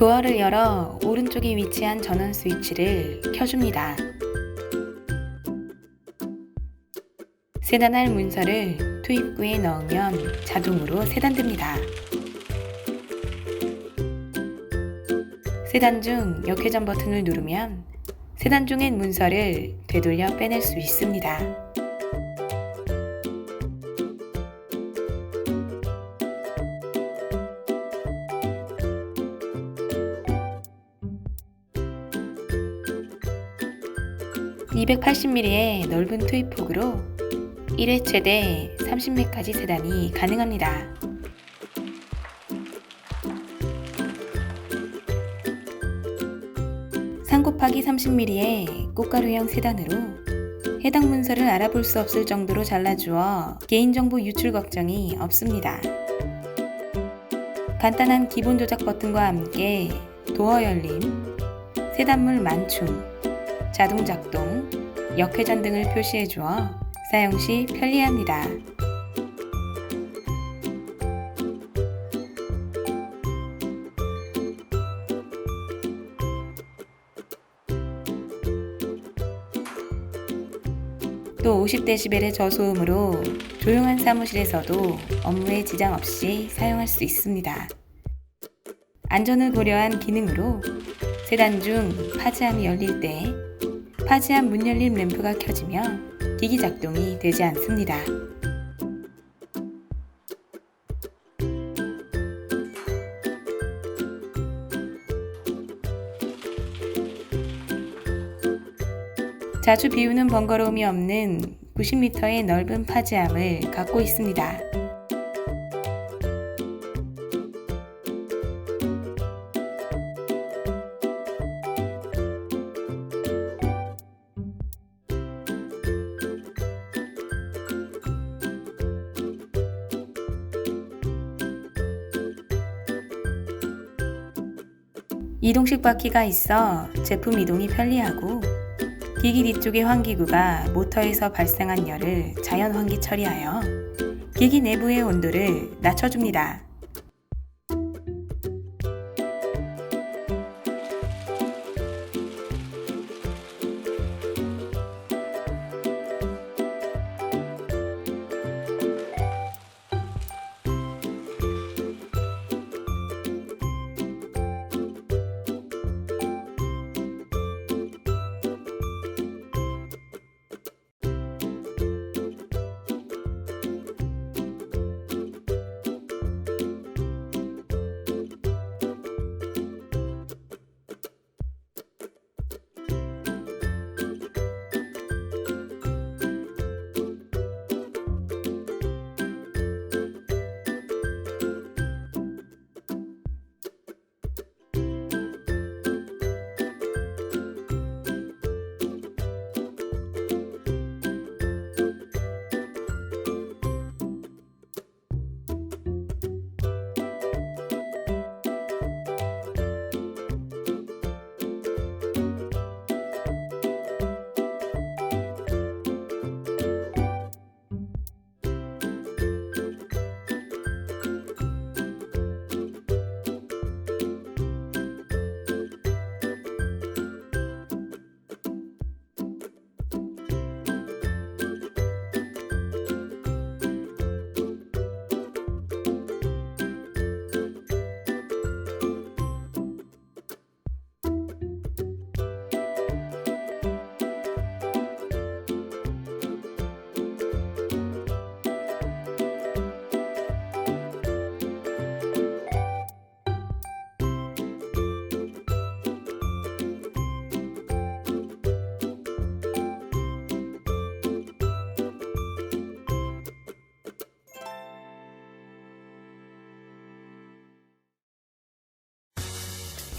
도어를 열어 오른쪽에 위치한 전원 스위치를 켜줍니다. 세단할 문서를 투입구에 넣으면 자동으로 세단됩니다. 세단 중 역회전 버튼을 누르면 세단 중의 문서를 되돌려 빼낼 수 있습니다. (280mm의) 넓은 투입폭으로 1회 최대 30매까지 세단이 가능합니다. (3 곱하기 30mm의) 꽃가루형 세단으로 해당 문서를 알아볼 수 없을 정도로 잘라주어 개인정보 유출 걱정이 없습니다. 간단한 기본 조작 버튼과 함께 도어 열림, 세단물 만충, 자동 작동, 역회전 등을 표시해 주어 사용 시 편리합니다. 또 50dB의 저소음으로 조용한 사무실에서도 업무에 지장 없이 사용할 수 있습니다. 안전을 고려한 기능으로 세단 중 파지함이 열릴 때 파지함 문 열림 램프가 켜지며 기기 작동이 되지 않습니다. 자주 비우는 번거로움이 없는 90m의 넓은 파지함을 갖고 있습니다. 이동식 바퀴가 있어 제품 이동이 편리하고 기기 뒤쪽의 환기구가 모터에서 발생한 열을 자연 환기 처리하여 기기 내부의 온도를 낮춰줍니다.